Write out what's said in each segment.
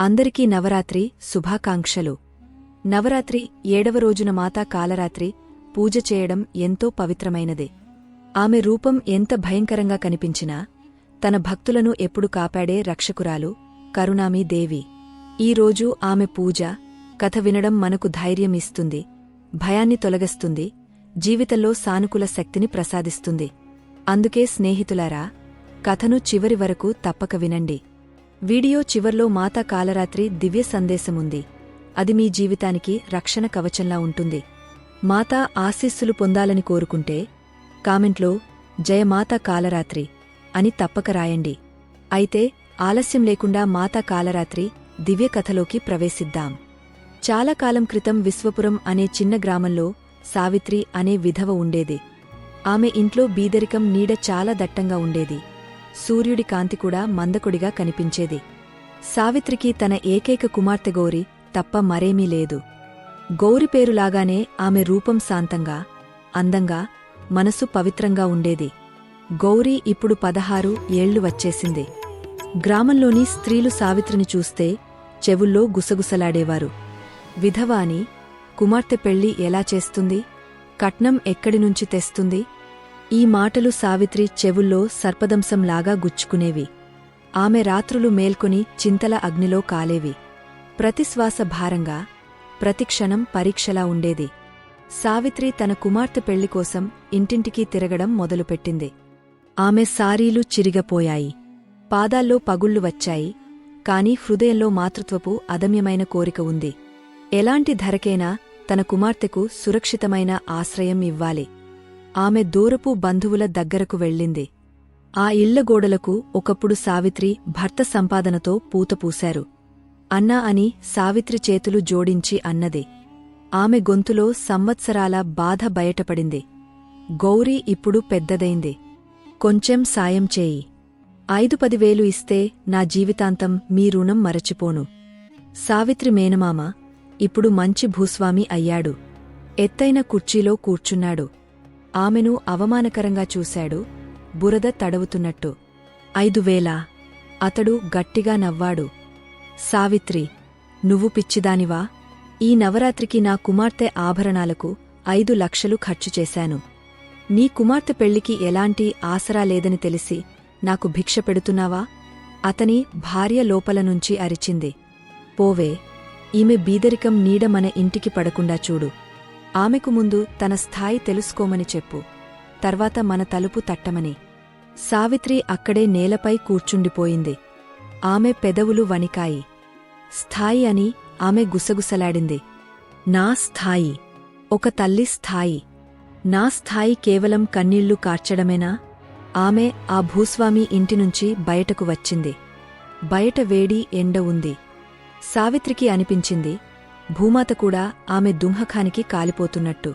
అందరికీ నవరాత్రి శుభాకాంక్షలు. నవరాత్రి ఏడవ రోజున మాతా కాలరాత్రి పూజ చేయడం ఎంతో పవిత్రమైనదే. ఆమె రూపం ఎంత భయంకరంగా కనిపించినా తన భక్తులను ఎప్పుడు కాపాడే రక్షకురాలు కరుణామీ దేవి. ఈరోజు ఆమె పూజ కథ వినడం మనకు ధైర్యం ఇస్తుంది భయాన్ని తొలగిస్తుంది జీవితంలో సానుకూల శక్తిని ప్రసాదిస్తుంది. అందుకే స్నేహితులారా కథను చివరి వరకు తప్పక వినండి. వీడియో చివర్లో మాతా కాలరాత్రి దివ్య సందేశముంది. అది మీ జీవితానికి రక్షణ కవచంలా ఉంటుంది. మాతా ఆశీస్సులు పొందాలని కోరుకుంటే కామెంట్లో జయమాతా కాలరాత్రి అని తప్పక రాయండి. అయితే ఆలస్యం లేకుండా మాతా కాలరాత్రి దివ్య కథలోకి ప్రవేశిద్దాం. చాలా కాలం క్రితం విశ్వపురం అనే చిన్న గ్రామంలో సావిత్రి అనే విధవ ఉండేది. ఆమె ఇంట్లో బీదరికం నీడ చాలా దట్టంగా ఉండేది. సూర్యుడి కాంతి కూడా మందకొడిగా కనిపించేది. సావిత్రికి తన ఏకైక కుమార్తె గౌరి తప్ప మరేమీ లేదు. గౌరి పేరులాగానే ఆమె రూపం శాంతంగా అందంగా మనసు పవిత్రంగా ఉండేది. గౌరీ ఇప్పుడు పదహారు ఏళ్ళు వచ్చేసింది. గ్రామంలోని స్త్రీలు సావిత్రిని చూస్తే చెవుల్లో గుసగుసలాడేవారు. విధవాని కుమార్తె పెళ్ళి ఎలా చేస్తుంది? కట్నం ఎక్కడి నుంచి తెస్తుంది? ఈ మాటలు సావిత్రి చెవుల్లో సర్పదంశంలాగా గుచ్చుకునేవి. ఆమె రాత్రులు మేల్కొని చింతల అగ్నిలో కాలేవి. ప్రతిశ్వాస భారంగా ప్రతిక్షణం పరీక్షలా ఉండేది. సావిత్రి తన కుమార్తె పెళ్ళికోసం ఇంటింటికీ తిరగడం మొదలుపెట్టింది. ఆమె సారీలు చిరిగపోయాయి. పాదాల్లో పగుళ్ళు వచ్చాయి. కాని హృదయంలో మాతృత్వపు అదమ్యమైన కోరిక ఉంది. ఎలాంటి ధరకైనా తన కుమార్తెకు సురక్షితమైన ఆశ్రయం ఇవ్వాలి. ఆమె దూరపు బంధువుల దగ్గరకు వెళ్ళింది. ఆ ఇళ్ళ గోడలకు ఒకప్పుడు సావిత్రి భర్త సంపాదనతో పూతపూశారు అన్నా అని సావిత్రి చేతులు జోడించి అన్నది. ఆమె గొంతులో సంవత్సరాల బాధ బయటపడింది. గౌరీ ఇప్పుడు పెద్దదైంది. కొంచెం సాయం చేయి. ఐదు పదివేలు ఇస్తే నా జీవితాంతం మీ రుణం మరచిపోను. సావిత్రి మేనమామ ఇప్పుడు మంచి భూస్వామి అయ్యాడు. ఎత్తైన కుర్చీలో కూర్చున్నాడు. ఆమెను అవమానకరంగా చూశాడు. బురద తడవుతున్నట్టు. ఐదువేలా అతడు గట్టిగా నవ్వాడు. సావిత్రి నువ్వు పిచ్చిదానివా? ఈ నవరాత్రికి నా కుమార్తె ఆభరణాలకు ఐదు లక్షలు ఖర్చు చేశాను. నీ కుమార్తె పెళ్ళికి ఎలాంటి ఆసరా లేదని తెలిసి నాకు భిక్ష పెడుతున్నావా? అతని భార్య లోపల నుంచి అరిచింది. పోవే. ఈమె బీదరికం నీడ మన ఇంటికి పడకుండా చూడు. ఆమెకు ముందు తన స్థాయి తెలుసుకోమని చెప్పు. తర్వాత మన తలుపు తట్టమని. సావిత్రి అక్కడే నేలపై కూర్చుండిపోయింది. ఆమె పెదవులు వణికాయి. స్థాయి అని ఆమె గుసగుసలాడింది. నా స్థాయి. ఒక తల్లి స్థాయి. నా స్థాయి కేవలం కన్నీళ్ళు కార్చడమేనా? ఆమె ఆ భూస్వామి ఇంటినుంచి బయటకు వచ్చింది. బయట వేడి ఎండ ఉంది. సావిత్రికి అనిపించింది భూమాత కూడా ఆమె దుంహఖానికి కాలిపోతున్నట్టు.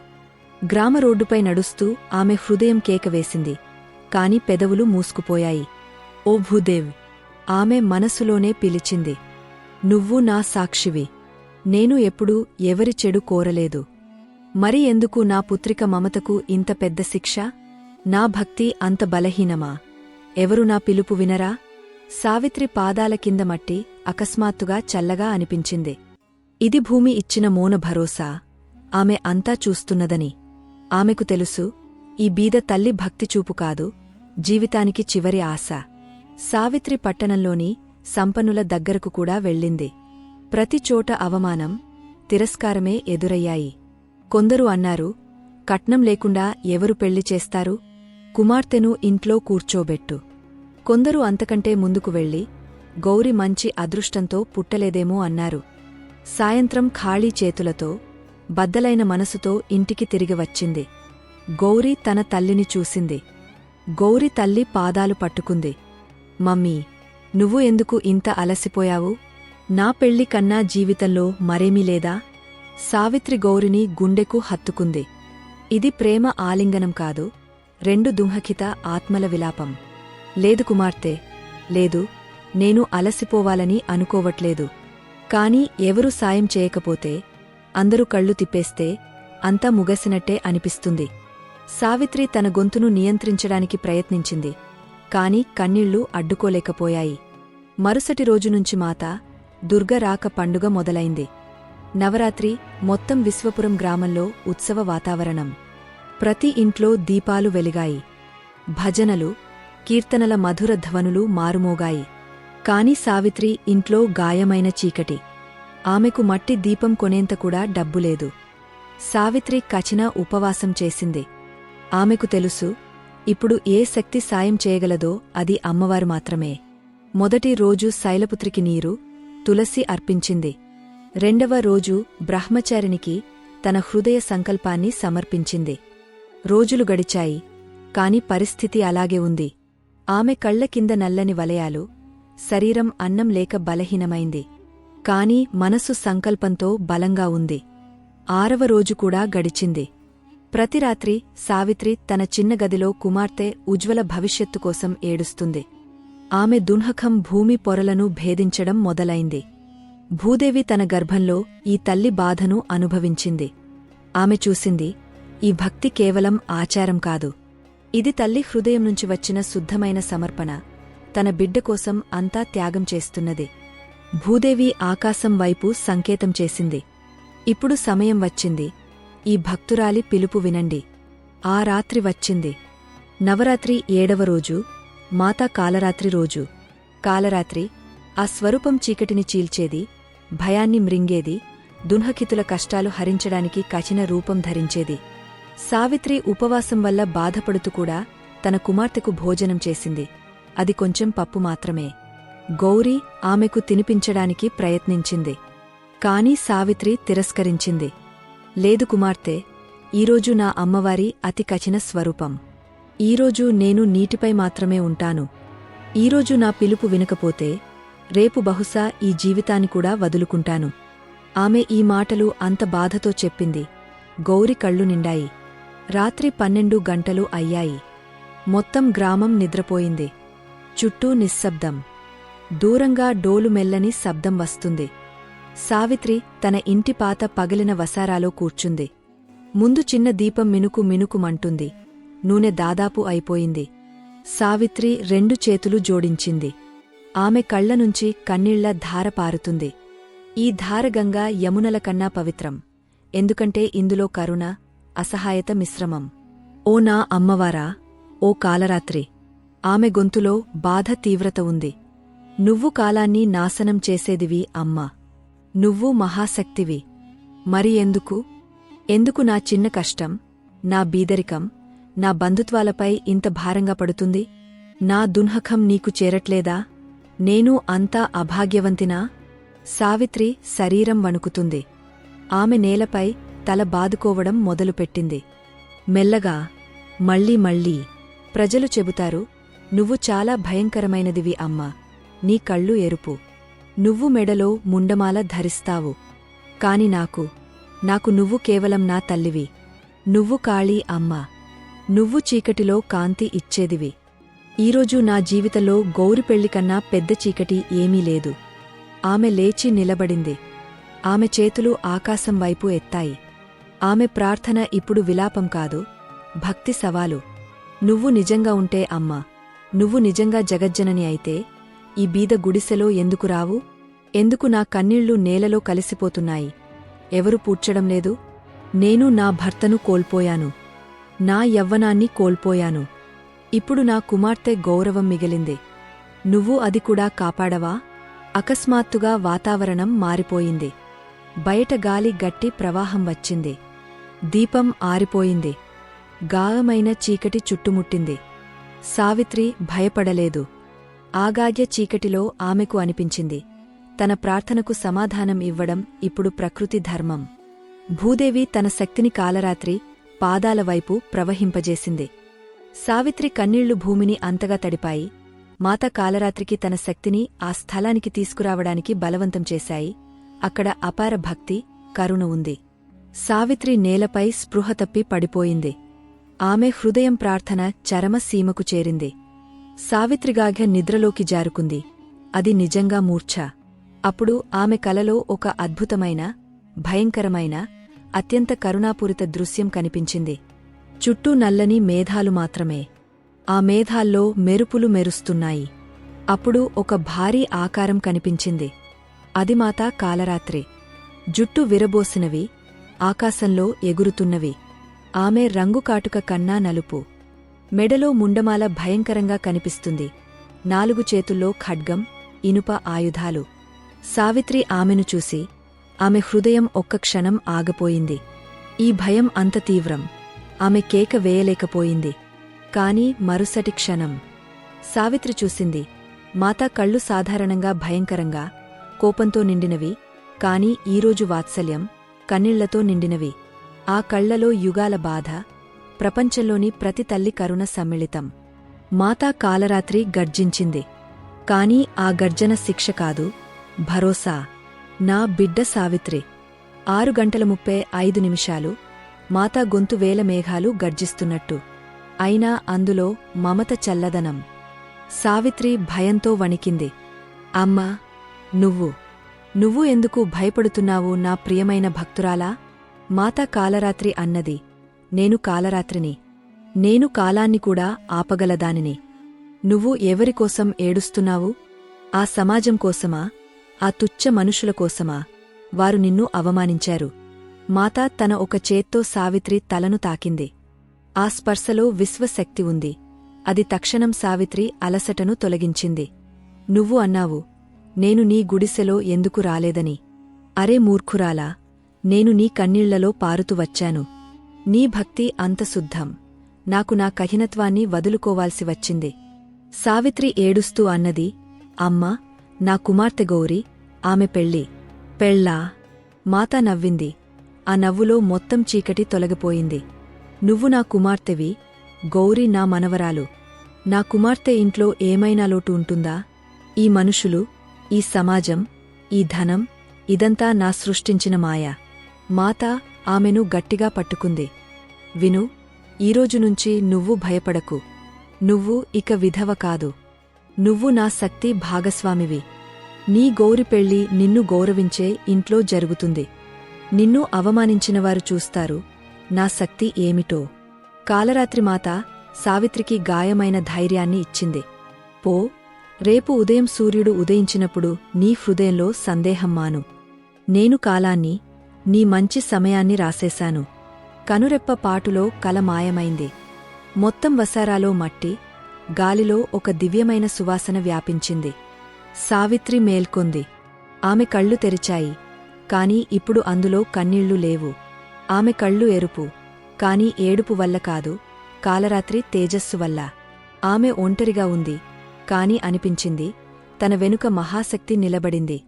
గ్రామ రోడ్డుపై నడుస్తూ ఆమె హృదయం కేకవేసింది కాని పెదవులు మూసుకుపోయాయి. ఓ భూదేవ్! ఆమె మనసులోనే పిలిచింది. నువ్వు నా సాక్షివి. నేను ఎప్పుడూ ఎవరి చెడు కోరలేదు. మరి ఎందుకు నా పుత్రిక మమతకు ఇంత పెద్ద శిక్ష? నా భక్తి అంత బలహీనమా? ఎవరు నా పిలుపు వినరా? సావిత్రి పాదాల కింద మట్టి అకస్మాత్తుగా చల్లగా అనిపించింది. ఇది భూమి ఇచ్చిన మోన భరోసా. ఆమె అంతా చూస్తున్నదని. ఆమెకు తెలుసు ఈ బీద తల్లి భక్తిచూపు కాదు జీవితానికి చివరి ఆశ. సావిత్రి పట్టణంలోని సంపన్నుల దగ్గరకు కూడా వెళ్ళింది. ప్రతిచోట అవమానం తిరస్కారమే ఎదురయ్యాయి. కొందరు అన్నారు కట్నం లేకుండా ఎవరు పెళ్ళి చేస్తారు? కుమార్తెను ఇంట్లో కూర్చోబెట్టు. కొందరు అంతకంటే ముందుకు వెళ్ళి గౌరి మంచి అదృష్టంతో పుట్టలేదేమో అన్నారు. సాయంత్రం ఖాళీ చేతులతో బద్దలైన మనసుతో ఇంటికి తిరిగి వచ్చింది. గౌరీ తన తల్లిని చూసింది. గౌరి తల్లి పాదాలు పట్టుకుంది. మమ్మీ నువ్వు ఎందుకు ఇంత అలసిపోయావు? నా పెళ్ళి కన్నా జీవితంలో మరేమీ లేదా సావిత్రి గౌరిని గుండెకు హత్తుకుంది. ఇది ప్రేమ ఆలింగనం కాదు. రెండు దుంహకిత ఆత్మల విలాపం. లేదు కుమార్తె. లేదు నేను అలసిపోవాలని అనుకోవట్లేదు. కాని ఎవరు సాయం చేయకపోతే అందరూ కళ్ళు తిప్పేస్తే అంతా ముగసినట్టే అనిపిస్తుంది. సావిత్రి తన గొంతును నియంత్రించడానికి ప్రయత్నించింది కాని కన్నీళ్ళు అడ్డుకోలేకపోయాయి. మరుసటి రోజునుంచి మాత దుర్గరాక పండుగ మొదలైంది. నవరాత్రి మొత్తం విశ్వపురం గ్రామంలో ఉత్సవ వాతావరణం. ప్రతి ఇంట్లో దీపాలు వెలిగాయి. భజనలు కీర్తనల మధుర ధ్వనులు మారుమోగాయి. కాని సావిత్రి ఇంట్లో గాయమైన చీకటి. ఆమెకు మట్టి దీపం కొనేంత కూడా డబ్బులేదు సావిత్రి కచిన ఉపవాసం చేసింది. ఆమెకు తెలుసు ఇప్పుడు ఏ శక్తి సాయం చేయగలదో అది అమ్మవారు మాత్రమే. మొదటి రోజు శైలపుత్రికి నీరు తులసి అర్పించింది. రెండవ రోజు బ్రహ్మచారినికి తన హృదయ సంకల్పాన్ని సమర్పించింది. రోజులు గడిచాయి కాని పరిస్థితి అలాగే ఉంది. ఆమె కళ్ళ కింద నల్లని వలయాలు శరీరం అన్నం లేక బలహీనమైంది. కాని మనసు సంకల్పంతో బలంగా ఉంది. ఆరవ రోజు కూడా గడిచింది. ప్రతి రాత్రి సావిత్రి తన చిన్న గదిలో కుమార్తె ఉజ్వల భవిష్యత్తు కోసం ఏడుస్తుంది. ఆమె దున్హకం భూమి పొరలను భేదించడం మొదలైంది. భూదేవి తన గర్భంలో ఈ తల్లి బాధను అనుభవించింది. ఆమె చూసింది ఈ భక్తి కేవలం ఆచారం కాదు. ఇది తల్లి హృదయం నుంచి వచ్చిన శుద్ధమైన సమర్పణ. తన బిడ్డ కోసం అంతా త్యాగం చేస్తున్నది. భూదేవి ఆకాశం వైపు సంకేతం చేసింది. ఇప్పుడు సమయం వచ్చింది. ఈ భక్తురాలి పిలుపు వినండి. ఆ రాత్రి వచ్చింది. నవరాత్రి ఏడవ రోజు మాతా కాలరాత్రి రోజు. కాలరాత్రి ఆ స్వరూపం చీకటిని చీల్చేది భయాన్ని మృంగేది దున్హకితుల కష్టాలు హరించడానికి కఠిన రూపం ధరించేది. సావిత్రి ఉపవాసం వల్ల బాధపడుతూ కూడా తన కుమార్తెకు భోజనం చేసింది. అది కొంచెం పప్పు మాత్రమే. గౌరీ ఆమెకు తినిపించడానికి ప్రయత్నించింది. కాని సావిత్రి తిరస్కరించింది. లేదు కుమార్తె ఈరోజు నా అమ్మవారి అతి కఠిన స్వరూపం. ఈరోజు నేను నీటిపై మాత్రమే ఉంటాను. ఈరోజు నా పిలుపు వినకపోతే రేపు బహుశా ఈ జీవితాన్ని కూడా వదులుకుంటాను. ఆమె ఈ మాటలు అంత బాధతో చెప్పింది. గౌరి కళ్ళు నిండాయి. రాత్రి పన్నెండు గంటలు అయ్యాయి. మొత్తం గ్రామం నిద్రపోయింది. చుట్టూ నిశ్శబ్దం. దూరంగా డోలు మెల్లని శబ్దం వస్తుంది. సావిత్రి తన ఇంటి పాత పగిలిన వసారాలో కూర్చుంది. ముందు చిన్న దీపం మినుకు మినుకుమంటుంది నూనె దాదాపు అయిపోయింది. సావిత్రి రెండు చేతులు జోడించింది. ఆమె కళ్ళనుంచి కన్నీళ్ళ ధార పారుతుంది. ఈ ధారగంగా యమునల కన్నా పవిత్రం. ఎందుకంటే ఇందులో కరుణ అసహాయత మిశ్రమం. ఓ నా అమ్మవారా ఓ కాలరాత్రి. ఆమె గొంతులో బాధ తీవ్రత ఉంది. నువ్వు కాలాన్ని నాశనం చేసేదివి అమ్మా. నువ్వు మహాశక్తివి. మరి ఎందుకు? ఎందుకు నా చిన్న కష్టం? నా బీదరికం? నా బంధుత్వాలపై ఇంత భారంగా పడుతుంది? నా దున్హకం నీకు చేరట్లేదా? నేను అంతా అభాగ్యవంతినా? సావిత్రి శరీరం వణుకుతుంది. ఆమె నేలపై తల బాదుకోవడం మొదలుపెట్టింది. మెల్లగా మళ్ళీ మళ్ళీ ప్రజలు చెబుతారు నువ్వు చాలా భయంకరమైనదివి అమ్మా. నీ కళ్ళు ఎరుపు. నువ్వు మెడలో ముండమాల ధరిస్తావు. కాని నాకు నాకు నువ్వు కేవలం నా తల్లివి. నువ్వు కాళీ అమ్మ. నువ్వు చీకటిలో కాంతి ఇచ్చేదివి. ఈరోజు నా జీవితంలో గౌరి పెళ్ళికన్నా పెద్ద చీకటి ఏమీ లేదు. ఆమె లేచి నిలబడింది. ఆమె చేతులు ఆకాశం వైపు ఎత్తాయి. ఆమె ప్రార్థన ఇప్పుడు విలాపం కాదు భక్తి సవాలు. నువ్వు నిజంగా ఉంటే అమ్మా. నువ్వు నిజంగా జగజ్జనని అయితే ఈ బీద గుడిసెలో ఎందుకు రావు? ఎందుకు నా కన్నీళ్ళు నేలలో కలిసిపోతున్నాయి? ఎవరు పూడ్చడం లేదు? నేను నా భర్తను కోల్పోయాను. నా యవ్వనాన్ని కోల్పోయాను. ఇప్పుడు నా కుమార్తె గౌరవం మిగిలింది. నువ్వు అది కూడా కాపాడవా? అకస్మాత్తుగా వాతావరణం మారిపోయింది. బయట గాలి గట్టి ప్రవాహం వచ్చింది. దీపం ఆరిపోయింది. గాయమైన చీకటి చుట్టుముట్టింది. సావిత్రి భయపడలేదు. ఆగాగ్య చీకటిలో ఆమెకు అనిపించింది. తన ప్రార్థనకు సమాధానం ఇవ్వడం ఇప్పుడు ప్రకృతి ధర్మం. భూదేవి తన శక్తిని కాలరాత్రి పాదాల వైపు ప్రవహింపజేసింది. సావిత్రి కన్నీళ్ళు భూమిని అంతగా తడిపాయి. మాత కాలరాత్రికి తన శక్తిని ఆ స్థలానికి తీసుకురావడానికి బలవంతం చేశాయి. అక్కడ అపార భక్తి కరుణ ఉంది. సావిత్రి నేలపై స్పృహ తప్పి పడిపోయింది. ఆమె హృదయం ప్రార్థన చరమసీమకు చేరింది. సావిత్రిగాఘ నిద్రలోకి జారుకుంది. అది నిజంగా మూర్ఛ. అప్పుడు ఆమె కలలో ఒక అద్భుతమైన భయంకరమైన అత్యంత కరుణాపూరిత దృశ్యం కనిపించింది. చుట్టూ నల్లని మేఘాలు మాత్రమే. ఆ మేఘాల్లో మెరుపులు మెరుస్తున్నాయి. అప్పుడు ఒక భారీ ఆకారం కనిపించింది. అది మాత కాలరాత్రి. జుట్టు విరబోసినవి ఆకాశంలో ఎగురుతున్నవి. ఆమె రంగు కాటుక కన్నా నలుపు. మెడలో ముండమాల భయంకరంగా కనిపిస్తుంది. నాలుగు చేతుల్లో ఖడ్గం ఇనుప ఆయుధాలు. సావిత్రి ఆమెను చూసి ఆమె హృదయం ఒక్క క్షణం ఆగపోయింది. ఈ భయం అంత తీవ్రం. ఆమె కేక వేయలేకపోయింది. కాని మరుసటి క్షణం. సావిత్రి చూసింది మాతా కళ్ళు సాధారణంగా భయంకరంగా కోపంతో నిండినవి కాని ఈరోజు వాత్సల్యం కన్నీళ్ళతో నిండినవి. ఆ కళ్ళలో యుగాల బాధ ప్రపంచంలోని ప్రతి తల్లి కరుణ సమ్మిళితం. మాతా కాలరాత్రి గర్జించింది. కాని ఆ గర్జన శిక్ష కాదు భరోసా. నా బిడ్డ సావిత్రి. ఆరు గంటల ముప్పై ఐదు నిమిషాలు మాతా గొంతు వేల మేఘాలు గర్జిస్తున్నట్టు. అయినా అందులో మమత చల్లదనం. సావిత్రి భయంతో వణికింది. అమ్మా నువ్వు. నువ్వు ఎందుకు భయపడుతున్నావు నా ప్రియమైన భక్తురాలా? మాతా కాలరాత్రి అన్నది. నేను కాలరాత్రిని. నేను కాలాన్ని కూడా ఆపగలదానిని. నువ్వు ఎవరికోసం ఏడుస్తున్నావు? ఆ సమాజం కోసమా? ఆ తుచ్చ మనుషుల కోసమా? వారు నిన్ను అవమానించారు. మాత తన ఒక చేత్తో సావిత్రి తలను తాకింది. ఆ స్పర్శలో విశ్వశక్తి ఉంది. అది తక్షణం సావిత్రి అలసటను తొలగించింది. నువ్వు అన్నావు నేను నీ గుడిసెలో ఎందుకు రాలేదని? అరే మూర్ఖురాలా! నేను నీ కన్నీళ్ళలో పారుతూ వచ్చాను. నీ భక్తి అంత శుద్ధం. నాకు నా కహినత్వాన్ని వదులుకోవాల్సి వచ్చింది. సావిత్రి ఏడుస్తూ అన్నది అమ్మా నా కుమార్తె గౌరి ఆమె పెళ్ళి. పెళ్ళా? మాత నవ్వింది. ఆ నవ్వులో మొత్తం చీకటి తొలగిపోయింది. నువ్వు నా కుమార్తెవి గౌరీ నా మనవరాలు. నా కుమార్తె ఇంట్లో ఏమైనా లోటు ఉంటుందా? ఈ మనుషులు ఈ సమాజం ఈ ధనం ఇదంతా నా సృష్టించిన మాయ. మాత ఆమెను గట్టిగా పట్టుకుంది. విను ఈరోజు నుంచి నువ్వు భయపడకు. నువ్వు ఇక విధవ కాదు. నువ్వు నా శక్తి భాగస్వామివి. నీ గౌరి పెళ్ళి నిన్ను గౌరవించే ఇంట్లో జరుగుతుంది. నిన్ను అవమానించినవారు చూస్తారు. నా శక్తి ఏమిటో. కాలరాత్రి మాత సావిత్రికి గాయమైన ధైర్యాన్ని ఇచ్చింది. పో రేపు ఉదయం సూర్యుడు ఉదయించినప్పుడు నీ హృదయంలో సందేహం మాను. నేను కాలాన్ని నీ మంచి సమయాన్ని రాసేశాను. కనురెప్ప పాటులో కల మాయమైంది. మొత్తం వసారాలో మట్టి గాలిలో ఒక దివ్యమైన సువాసన వ్యాపించింది. సావిత్రి మేల్కొంది. ఆమె కళ్ళు తెరిచాయి. కాని ఇప్పుడు అందులో కన్నీళ్ళు లేవు. ఆమె కళ్ళు ఎరుపు. కాని ఏడుపు వల్ల కాదు. కాలరాత్రి తేజస్సు వల్ల. ఆమె ఒంటరిగా ఉంది. కాని అనిపించింది. తన వెనుక మహాశక్తి నిలబడింది.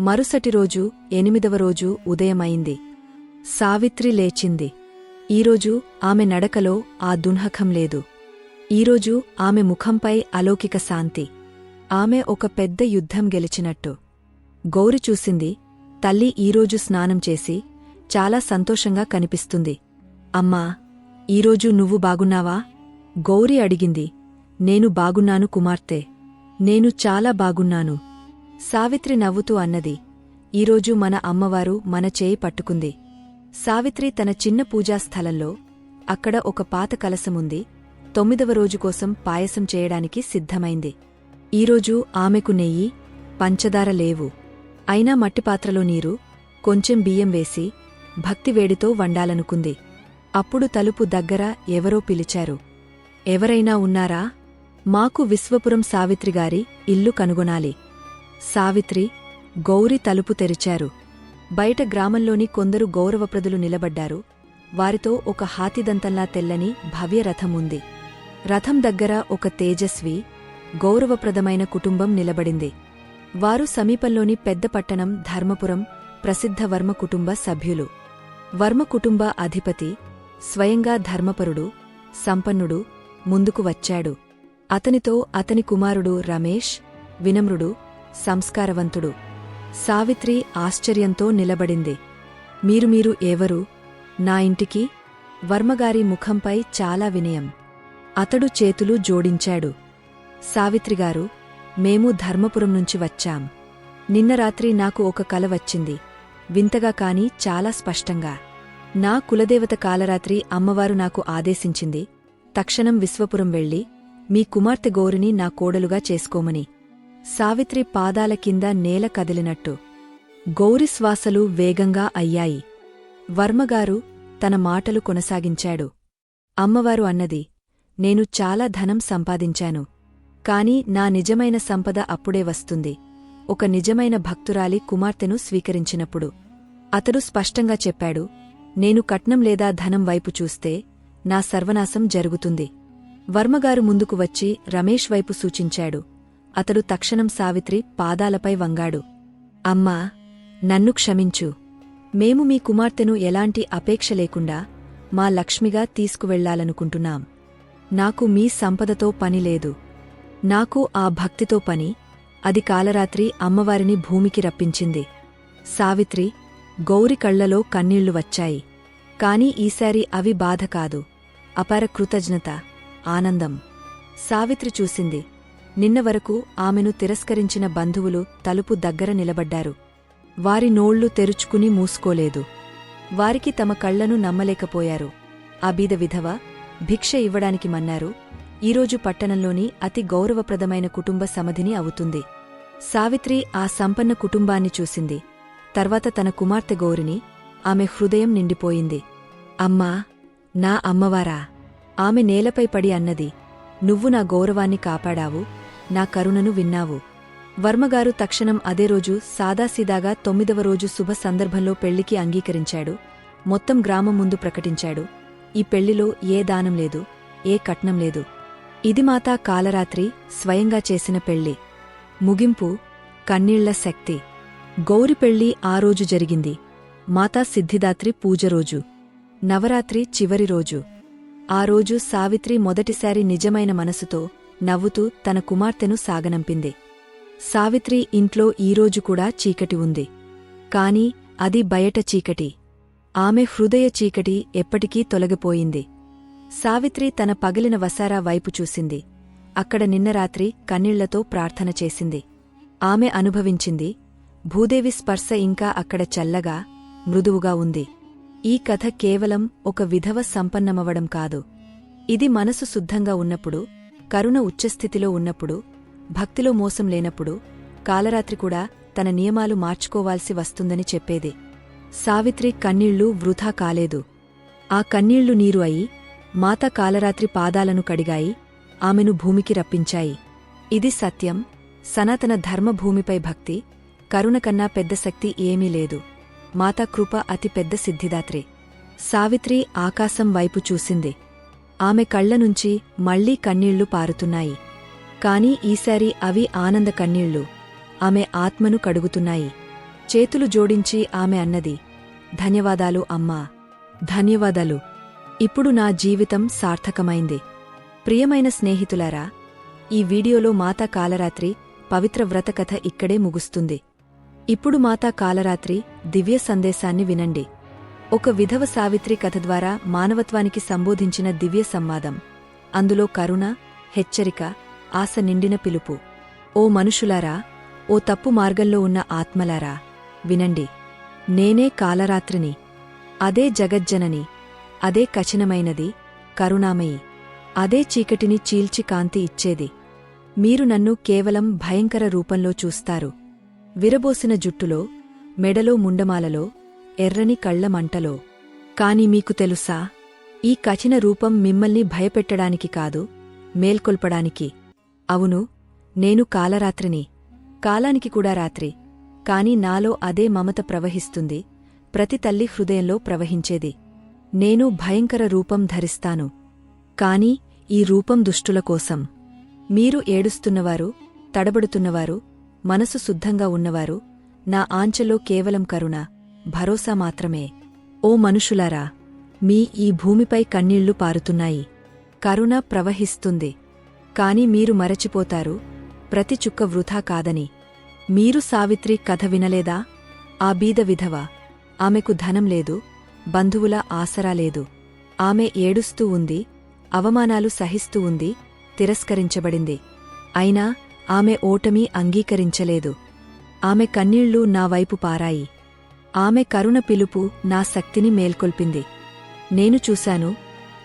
మరుసటి రోజు ఎనిమిదవ రోజు ఉదయమైంది. సావిత్రి లేచింది. ఈరోజు ఆమె నడకలో ఆ దున్హకం లేదు. ఈరోజు ఆమె ముఖంపై అలౌకిక శాంతి. ఆమె ఒక పెద్ద యుద్ధం గెలిచినట్టు. గౌరి చూసింది తల్లి ఈరోజు స్నానం చేసి చాలా సంతోషంగా కనిపిస్తుంది. అమ్మా ఈరోజు నువ్వు బాగున్నావా? గౌరి అడిగింది నేను బాగున్నాను కుమార్తె. నేను చాలా బాగున్నాను. సావిత్రి నవ్వుతూ అన్నది ఈరోజు మన అమ్మవారు మన చేయి పట్టుకుంది. సావిత్రి తన చిన్న పూజాస్థలంలో అక్కడ ఒక పాత కలసముంది తొమ్మిదవ రోజు కోసం పాయసం చేయడానికి సిద్ధమైంది. ఈరోజు ఆమెకు నెయ్యి పంచదార లేవు. అయినా మట్టిపాత్రలో నీరు కొంచెం బియ్యం వేసి భక్తివేడితో వండాలనుకుంది. అప్పుడు తలుపు దగ్గర ఎవరో పిలిచారు. ఎవరైనా ఉన్నారా? మాకు విశ్వపురం సావిత్రిగారి ఇల్లు కనుగొనాలి. సావిత్రి గౌరి తలుపు తెరిచారు. బయట గ్రామంలోని కొందరు గౌరవప్రదులు నిలబడ్డారు. వారితో ఒక హాతిదంతంలా తెల్లని భవ్యరథముంది రథం దగ్గర ఒక తేజస్వి గౌరవప్రదమైన కుటుంబం నిలబడింది. వారు సమీపంలోని పెద్ద పట్టణం ధర్మపురం ప్రసిద్ధ వర్మ కుటుంబ సభ్యులు. వర్మ కుటుంబ అధిపతి స్వయంగా ధర్మపరుడు సంపన్నుడు ముందుకు వచ్చాడు. అతనితో అతని కుమారుడు రమేష్ వినమ్రుడు సంస్కారవంతుడు. సావిత్రి ఆశ్చర్యంతో నిలబడింది. మీరు మీరు ఎవరు? నా ఇంటికి? వర్మగారి ముఖంపై చాలా వినయం. అతడు చేతులు జోడించాడు. సావిత్రిగారు మేము ధర్మపురం నుంచి వచ్చాం. నిన్న రాత్రి నాకు ఒక కల వచ్చింది. వింతగా కాని చాలా స్పష్టంగా. నా కులదేవత కాలరాత్రి అమ్మవారు నాకు ఆదేశించింది తక్షణం విశ్వపురం వెళ్ళి మీ కుమార్తె గోరుని నా కోడలుగా చేసుకోమని. సావిత్రి పాదాల కింద నేల కదిలినట్టు. గౌరిశ్వాసలు వేగంగా అయ్యాయి. వర్మగారు తన మాటలు కొనసాగించాడు. అమ్మవారు అన్నది నేను చాలా ధనం సంపాదించాను. కాని నా నిజమైన సంపద అప్పుడే వస్తుంది. ఒక నిజమైన భక్తురాలి కుమార్తెను స్వీకరించినప్పుడు. అతడు స్పష్టంగా చెప్పాడు నేను కట్నం లేదా ధనం వైపు చూస్తే నా సర్వనాశం జరుగుతుంది. వర్మగారు ముందుకు వచ్చి రమేష్ వైపు సూచించాడు అతడు తక్షణం సావిత్రి పాదాలపై వంగాడు. అమ్మా నన్ను క్షమించు. మేము మీ కుమార్తెను ఎలాంటి అపేక్ష లేకుండా మా లక్ష్మిగా తీసుకువెళ్ళాలనుకుంటున్నాం. నాకు మీ సంపదతో పనిలేదు నాకు ఆ భక్తితో పని అది కాలరాత్రి అమ్మవారిని భూమికి రప్పించింది. సావిత్రి గౌరి కళ్ళలో కన్నీళ్ళు వచ్చాయి. కాని ఈసారి అవి బాధ కాదు. అపార కృతజ్ఞత ఆనందం. సావిత్రి చూసింది నిన్న వరకు ఆమెను తిరస్కరించిన బంధువులు తలుపు దగ్గర నిలబడ్డారు. వారి నోళ్ళు తెరుచుకుని మూసుకోలేదు. వారికి తమ కళ్ళను నమ్మలేకపోయారు. ఆ బీద విధవ భిక్ష ఇవ్వడానికి మన్నారు. ఈరోజు పట్టణంలోని అతి గౌరవప్రదమైన కుటుంబ సమధిని అవుతుంది. సావిత్రి ఆ సంపన్న కుటుంబాన్ని చూసింది. తర్వాత తన కుమార్తె గౌరిని ఆమె హృదయం నిండిపోయింది. అమ్మా నా అమ్మవారా ఆమె నేలపై పడి అన్నది నువ్వు నా గౌరవాన్ని కాపాడావు నా కరుణను విన్నావు. వర్మగారు తక్షణం అదే రోజు సాదాసీదాగా తొమ్మిదవ రోజు శుభ సందర్భంలో పెళ్ళికి అంగీకరించాడు. మొత్తం గ్రామం ముందు ప్రకటించాడు. ఈ పెళ్ళిలో ఏ దానం లేదు ఏ కట్నం లేదు. ఇది మాతా కాలరాత్రి స్వయంగా చేసిన పెళ్ళి. ముగింపు కన్నీళ్ళ శక్తి. గౌరి పెళ్ళి ఆ రోజు జరిగింది. మాతా సిద్ధిదాత్రి పూజ రోజు. నవరాత్రి చివరి రోజు. ఆ రోజు సావిత్రి మొదటిసారి నిజమైన మనసుతో నవ్వుతూ తన కుమార్తెను సాగనంపింది. సావిత్రి ఇంట్లో ఈరోజు కూడా చీకటి ఉంది. కాని అది బయట చీకటి. ఆమె హృదయ చీకటి ఎప్పటికీ తొలగిపోయింది. సావిత్రి తన పగిలిన వసారా వైపు చూసింది. అక్కడ నిన్న రాత్రి కన్నీళ్ళతో ప్రార్థన చేసింది. ఆమె అనుభవించింది. భూదేవి స్పర్శ ఇంకా అక్కడ చల్లగా మృదువుగా ఉంది. ఈ కథ కేవలం ఒక విధవ సంపన్నమవడం కాదు. ఇది మనసు శుద్ధంగా ఉన్నప్పుడు కరుణ ఉచ్చస్థితిలో ఉన్నప్పుడు భక్తిలో మోసం లేనప్పుడు కాలరాత్రి కూడా తన నియమాలు మార్చుకోవాల్సి వస్తుందని చెప్పేది. సావిత్రి కన్నీళ్ళు వృధా కాలేదు. ఆ కన్నీళ్ళు నీరు అయి మాత కాలరాత్రి పాదాలను కడిగాయి ఆమెను భూమికి రప్పించాయి. ఇది సత్యం. సనాతన ధర్మభూమిపై భక్తి కరుణ కన్నా పెద్ద శక్తి ఏమీ లేదు. మాతా కృప అతి పెద్ద సిద్ధిదాత్రి. సావిత్రి ఆకాశం వైపు చూసింది. ఆమె కళ్ళనుంచి మళ్ళీ కన్నీళ్ళు పారుతున్నాయి. కాని ఈసారి అవి ఆనంద కన్నీళ్ళు. ఆమె ఆత్మను కడుగుతున్నాయి. చేతులు జోడించి ఆమె అన్నది ధన్యవాదాలు అమ్మా. ధన్యవాదాలు. ఇప్పుడు నా జీవితం సార్థకమైంది. ప్రియమైన స్నేహితులారా ఈ వీడియోలో మాతా కాలరాత్రి పవిత్ర వ్రతకథ ఇక్కడే ముగుస్తుంది. ఇప్పుడు మాతా కాలరాత్రి దివ్య సందేశాన్ని వినండి. ఒక విధవ సావిత్రి కథ ద్వారా మానవత్వానికి సంబోధించిన దివ్య సంవాదం. అందులో కరుణ హెచ్చరిక ఆశ నిండిన పిలుపు. ఓ మనుషులారా ఓ తప్పు మార్గంలో ఉన్న ఆత్మలారా వినండి. నేనే కాలరాత్రిని అదే జగజ్జనని అదే కఠినమైనది కరుణామయి అదే చీకటిని చీల్చి కాంతి ఇచ్చేది. మీరు నన్ను కేవలం భయంకర రూపంలో చూస్తారు. విరబోసిన జుట్టులో మెడలో ముండమాలలో ఎర్రని కళ్ళమంటలో కాని మీకు తెలుసా ఈ కఠిన రూపం మిమ్మల్ని భయపెట్టడానికి కాదు మేల్కొల్పడానికి. అవును నేను కాలరాత్రిని కాలానికి కూడా రాత్రి కాని నాలో అదే మమత ప్రవహిస్తుంది ప్రతి తల్లి హృదయంలో ప్రవహించేది. నేను భయంకర రూపం ధరిస్తాను. కాని ఈ రూపం దుష్టుల కోసం. మీరు ఏడుస్తున్నవారు తడబడుతున్నవారు మనసు శుద్ధంగా ఉన్నవారు నా ఆంచలో కేవలం కరుణ. భరోసా మాత్రమే. ఓ మనుషులారా మీ ఈ భూమిపై కన్నీళ్ళు పారుతున్నాయి. కరుణ ప్రవహిస్తుంది. కాని మీరు మరచిపోతారు. ప్రతి చుక్క వృథా కాదని. మీరు సావిత్రి కథ వినలేదా? ఆ బీద విధవ. ఆమెకు ధనం లేదు. బంధువుల ఆసరా లేదు. ఆమె ఏడుస్తూ ఉంది. అవమానాలు సహిస్తూ ఉంది. తిరస్కరించబడింది. అయినా ఆమె ఓటమి అంగీకరించలేదు. ఆమె కన్నీళ్ళు నా వైపు పారాయి. ఆమె కరుణ పిలుపు నా శక్తిని మేల్కొల్పింది. నేను చూశాను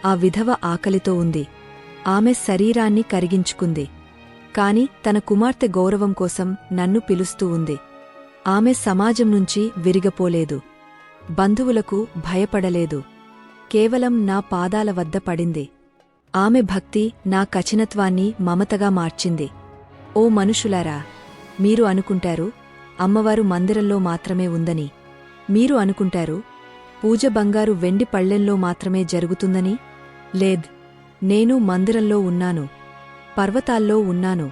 ఆ విధవ ఆకలితో ఉంది. ఆమె శరీరాన్ని కరిగించుకుంది. కాని తన కుమార్తె గౌరవం కోసం నన్ను పిలుస్తూ ఉంది. ఆమె సమాజం నుంచి విరిగపోలేదు. బంధువులకు భయపడలేదు. కేవలం నా పాదాల వద్ద పడింది. ఆమె భక్తి నా కఠినత్వాన్ని మమతగా మార్చింది. ఓ మనుషులారా మీరు అనుకుంటారు అమ్మవారు మందిరంలో మాత్రమే ఉందని. మీరు అనుకుంటారు పూజ బంగారు వెండి పళ్ళెంలో మాత్రమే జరుగుతుందని? లేద్ నేను మందిరంలో ఉన్నాను పర్వతాల్లో ఉన్నాను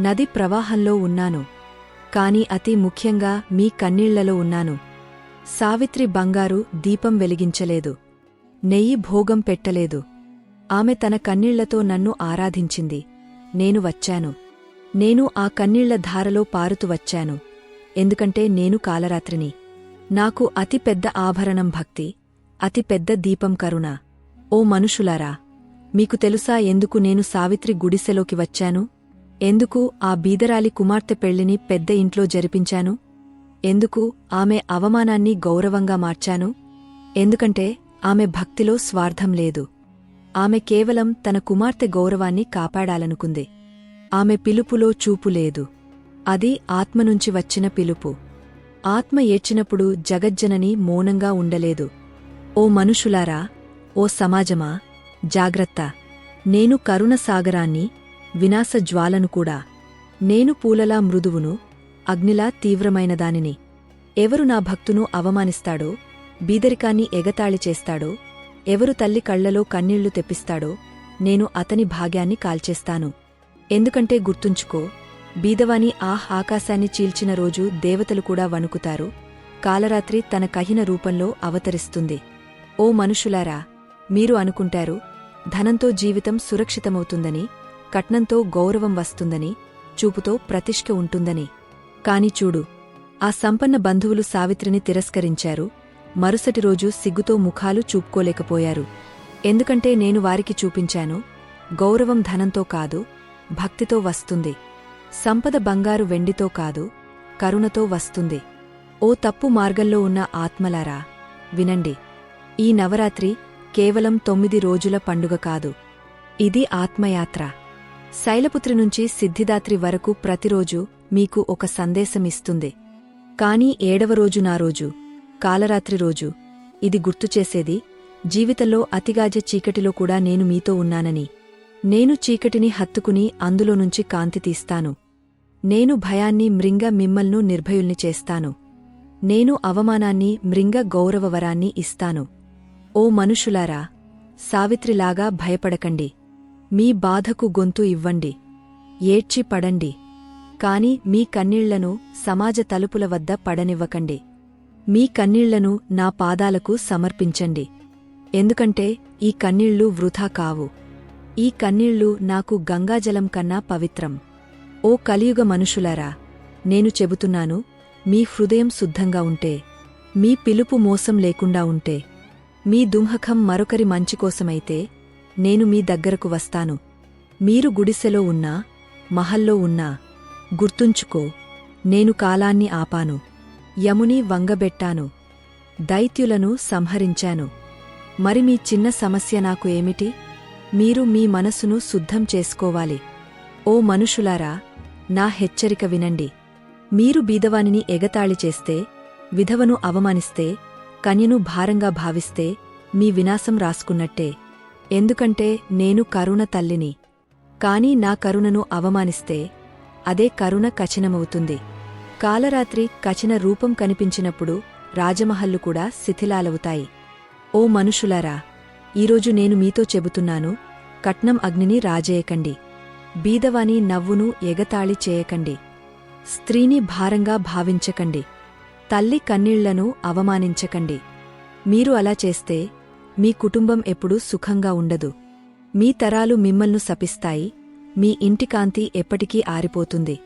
నది ప్రవాహంలో ఉన్నాను కాని అతి ముఖ్యంగా మీ కన్నీళ్ళలో ఉన్నాను. సావిత్రి బంగారు దీపం వెలిగించలేదు నెయ్యి భోగం పెట్టలేదు. ఆమె తన కన్నీళ్ళతో నన్ను ఆరాధించింది. నేను వచ్చాను. నేను ఆ కన్నీళ్ళ ధారలో పారుతూ వచ్చాను. ఎందుకంటే నేను కాలరాత్రిని. నాకు అతి పెద్ద ఆభరణం భక్తి అతి పెద్ద దీపం కరుణ. ఓ మనుషులారా మీకు తెలుసా ఎందుకు నేను సావిత్రి గుడిసెలోకి వచ్చాను? ఎందుకు ఆ బీదరాలి కుమార్తె పెళ్ళిని పెద్ద ఇంట్లో జరిపించాను? ఎందుకు ఆమె అవమానాన్ని గౌరవంగా మార్చాను? ఎందుకంటే ఆమె భక్తిలో స్వార్థం లేదు. ఆమె కేవలం తన కుమార్తె గౌరవాన్ని కాపాడాలనుకుంది. ఆమె పిలుపులో చూపు లేదు. అది ఆత్మనుంచి వచ్చిన పిలుపు. ఆత్మ ఏడ్చినప్పుడు జగజ్జనని మౌనంగా ఉండలేదు. ఓ మనుషులారా ఓ సమాజమా జాగ్రత్త. నేను కరుణ సాగరాన్ని వినాశ జ్వాలను కూడా. నేను పూలలా మృదువును అగ్నిలా తీవ్రమైనదానిని. ఎవరు నా భక్తును అవమానిస్తాడో బీదరికాన్ని ఎగతాళి చేస్తాడో ఎవరు తల్లి కళ్ళలో కన్నీళ్ళు తెప్పిస్తాడో నేను అతని భాగ్యాన్ని కాల్చేస్తాను. ఎందుకంటే గుర్తుంచుకో బీదవాని ఆహ్ ఆకాశాన్ని చీల్చిన రోజు దేవతలు కూడా వణుకుతారు. కాలరాత్రి తన కహిన రూపంలో అవతరిస్తుంది. ఓ మనుషులారా మీరు అనుకుంటారు ధనంతో జీవితం సురక్షితమవుతుందని కట్నంతో గౌరవం వస్తుందని చూపుతో ప్రతిష్ఠ ఉంటుందని. కాని చూడు ఆ సంపన్న బంధువులు సావిత్రిని తిరస్కరించారు మరుసటి రోజు సిగ్గుతో ముఖాలు చూపుకోలేకపోయారు. ఎందుకంటే నేను వారికి చూపించాను గౌరవం ధనంతో కాదు భక్తితో వస్తుంది. సంపద బంగారు వెండితో కాదు కరుణతో వస్తుంది. ఓ తప్పు మార్గంలో ఉన్న ఆత్మలారా వినండి. ఈ నవరాత్రి కేవలం తొమ్మిది రోజుల పండుగ కాదు. ఇది ఆత్మయాత్ర. శైలపుత్రి నుంచి సిద్ధిదాత్రి వరకు ప్రతిరోజు మీకు ఒక సందేశమిస్తుంది. కానీ ఏడవ రోజు నా రోజు కాలరాత్రి రోజు. ఇది గుర్తుచేసేది జీవితంలో అతిగాజ చీకటిలో కూడా నేను మీతో ఉన్నానని. నేను చీకటిని హత్తుకుని అందులో నుంచి కాంతి తీస్తాను. నేను భయాన్ని మృంగ మిమ్మల్ను నిర్భయుల్ని చేస్తాను. నేను అవమానాన్ని మృంగ గౌరవవరాన్ని ఇస్తాను. ఓ మనుషులారా సావిత్రిలాగా భయపడకండి. మీ బాధకు గొంతు ఇవ్వండి. ఏడ్చి పడండి. కాని మీ కన్నీళ్ళను సమాజ తలుపుల వద్ద పడనివ్వకండి. మీ కన్నీళ్ళను నా పాదాలకు సమర్పించండి. ఎందుకంటే ఈ కన్నీళ్ళు వృథా కావు. ఈ కన్నీళ్ళు నాకు గంగాజలం కన్నా పవిత్రం. ఓ కలియుగ మనుషులారా నేను చెబుతున్నాను మీ హృదయం శుద్ధంగా ఉంటే మీ పిలుపు మోసం లేకుండా ఉంటే మీ దుంహకం మరొకరి మంచికోసమైతే నేను మీ దగ్గరకు వస్తాను. మీరు గుడిసెలో ఉన్నా మహల్లో ఉన్నా గుర్తుంచుకో నేను కాలాన్ని ఆపాను యముని వంగబెట్టాను దైత్యులను సంహరించాను. మరి మీ చిన్న సమస్య నాకు ఏమిటి? మీరు మీ మనసును శుద్ధం చేసుకోవాలి. ఓ మనుషులారా నా హెచ్చరిక వినండి. మీరు బీదవానిని ఎగతాళి చేస్తే విధవను అవమానిస్తే కన్యను భారంగా భావిస్తే మీ వినాశం రాసుకున్నట్టే. ఎందుకంటే నేను కరుణ తల్లిని. కాని నా కరుణను అవమానిస్తే అదే కరుణ కచనమవుతుంది కాలరాత్రి కచన రూపం కనిపించినప్పుడు రాజమహల్లు కూడా శిథిలాలవుతాయి. ఓ మనుషులారా ఈరోజు నేను మీతో చెబుతున్నాను కట్నం అగ్నిని రాజేయకండి. బీదవాని నవ్వును ఎగతాళి చేయకండి. స్త్రీని భారంగా భావించకండి. తల్లి కన్నీళ్ళను అవమానించకండి. మీరు అలా చేస్తే మీ కుటుంబం ఎప్పుడూ సుఖంగా ఉండదు. మీ తరాలు మిమ్మల్ను శపిస్తాయి. మీ ఇంటికాంతి ఎప్పటికీ ఆరిపోతుంది.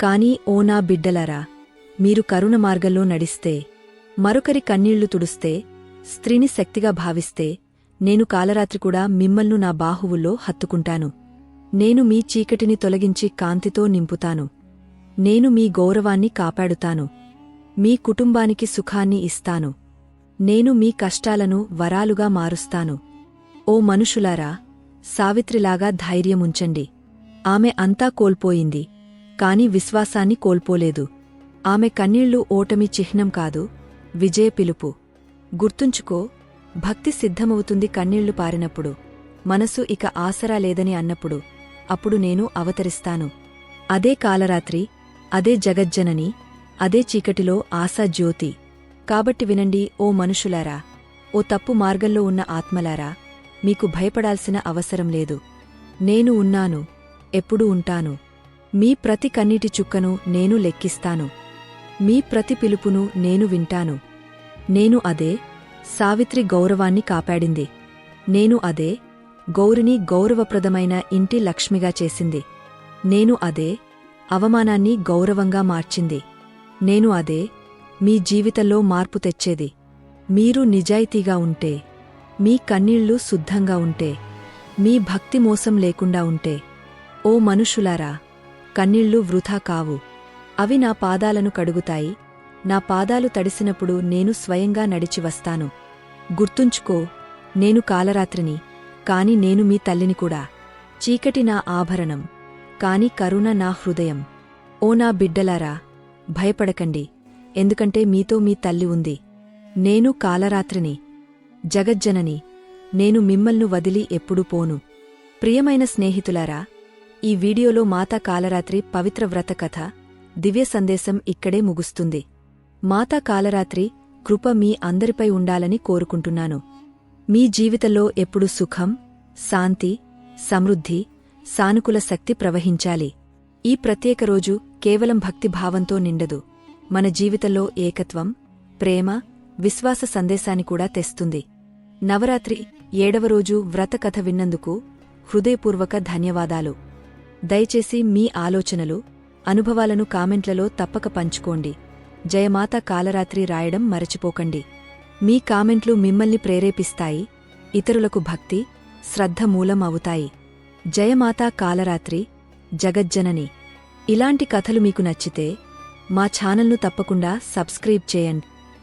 కానీ ఓ నా బిడ్డలరా మీరు కరుణ మార్గంలో నడిస్తే మరొకరి కన్నీళ్ళు తుడుస్తే స్త్రీని శక్తిగా భావిస్తే నేను కాలరాత్రి కూడా మిమ్మల్ను నా బాహువుల్లో హత్తుకుంటాను. నేను మీ చీకటిని తొలగించి కాంతితో నింపుతాను. నేను మీ గౌరవాన్ని కాపాడుతాను. మీ కుటుంబానికి సుఖాన్ని ఇస్తాను. నేను మీ కష్టాలను వరాలుగా మారుస్తాను. ఓ మనుషులారా సావిత్రిలాగా ధైర్యముంచండి. ఆమె అంతా కోల్పోయింది. కాని విశ్వాసాన్ని కోల్పోలేదు. ఆమె కన్నీళ్ళు ఓటమి చిహ్నం కాదు. విజయ పిలుపు. గుర్తుంచుకో భక్తి సిద్ధమవుతుంది కన్నీళ్ళు పారినప్పుడు. మనసు ఇక ఆసరా లేదని అన్నప్పుడు. అప్పుడు నేను అవతరిస్తాను. అదే కాలరాత్రి అదే జగజ్జనని అదే చీకటిలో ఆశా జ్యోతి. కాబట్టి వినండి ఓ మనుషులారా ఓ తప్పు మార్గంలో ఉన్న ఆత్మలారా మీకు భయపడాల్సిన అవసరం లేదు. నేను ఉన్నాను ఎప్పుడూ ఉంటాను. మీ ప్రతి కన్నీటి చుక్కను నేను లెక్కిస్తాను. మీ ప్రతి పిలుపును నేను వింటాను. నేను అదే సావిత్రి గౌరవాన్ని కాపాడింది. నేను అదే గౌరిని గౌరవప్రదమైన ఇంటి లక్ష్మిగా చేసింది. నేను అదే అవమానాన్ని గౌరవంగా మార్చింది. నేను అదే మీ జీవితంలో మార్పు తెచ్చేది. మీరు నిజాయితీగా ఉంటే మీ కన్నీళ్ళు శుద్ధంగా ఉంటే మీ భక్తి మోసం లేకుండా ఉంటే ఓ మనుషులారా కన్నీళ్ళు వృథా కావు. అవి నా పాదాలను కడుగుతాయి. నా పాదాలు తడిసినప్పుడు నేను స్వయంగా నడిచి వస్తాను. గుర్తుంచుకో నేను కాలరాత్రిని కాని నేను మీ తల్లిని కూడా. చీకటి నా ఆభరణం కాని కరుణ నా హృదయం. ఓ నా బిడ్డలారా భయపడకండి ఎందుకంటే మీతో మీ తల్లి ఉంది. నేను కాలరాత్రిని జగజ్జనని నేను మిమ్మల్ను వదిలి ఎప్పుడూ పోను. ప్రియమైన స్నేహితులారా ఈ వీడియోలో మాతా కాలరాత్రి పవిత్ర వ్రత కథ దివ్య సందేశం ఇక్కడే ముగుస్తుంది. మాతా కాలరాత్రి కృప మీ అందరిపై ఉండాలని కోరుకుంటున్నాను. మీ జీవితంలో ఎప్పుడు సుఖం శాంతి సమృద్ధి సానుకూల శక్తి ప్రవహించాలి. ఈ ప్రత్యేక రోజు కేవలం భక్తిభావంతో నిండదు. మన జీవితంలో ఏకత్వం ప్రేమ విశ్వాస సందేశాన్ని కూడా తెస్తుంది. నవరాత్రి ఏడవ రోజు వ్రత కథ విన్నందుకు హృదయపూర్వక ధన్యవాదాలు. దయచేసి మీ ఆలోచనలు అనుభవాలను కామెంట్లలో తప్పక పంచుకోండి. జయమాత కాలరాత్రి రాయడం మరచిపోకండి. మీ కామెంట్లు మిమ్మల్ని ప్రేరేపిస్తాయి ఇతరులకు భక్తి శ్రద్ధ మూలం అవుతాయి జయమాతా కాలరాత్రి జగజ్జనని. ఇలాంటి కథలు మీకు నచ్చితే మా ఛానల్ను తప్పకుండా సబ్స్క్రైబ్ చేయండి.